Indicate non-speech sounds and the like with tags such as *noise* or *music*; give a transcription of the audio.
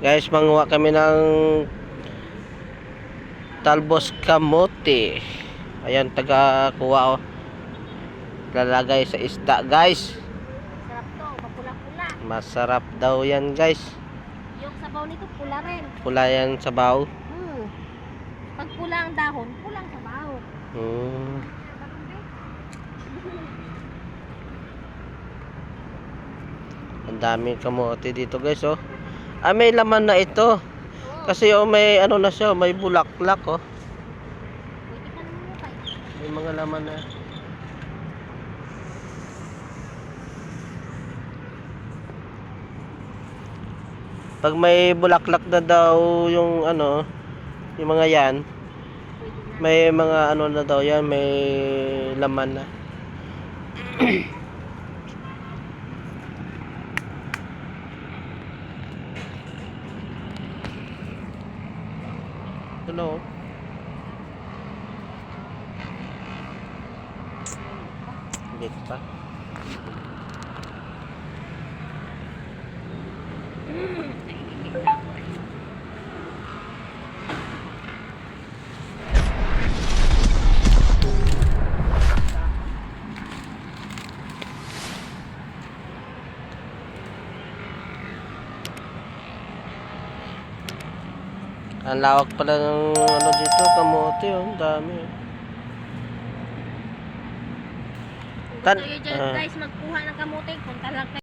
Guys, manguha kami ng talbos kamote. Ayan, taga kuha oh. Lalagay sa isda, guys. Masarap daw yan, guys. Yung sabaw nito pula rin. Pula yan sa baw. Hmm. Pag pula ang dahon, pulang sabaw. Hmm. Ang daming kamote dito, guys, oh. Ah, may laman na ito. Kasi oh, may ano na siya, may bulaklak, oh. May mga laman na. Pag may bulaklak na daw yung ano, yung mga yan, may mga ano na daw yan, may laman na. *clears throat* Ano? Bit pa. Ang lawak pala ng ano dito, kamote, oh, ang dami. oh. Kung Tan- kayo dyan ah. guys magkuha ng kamote, punta lang kayo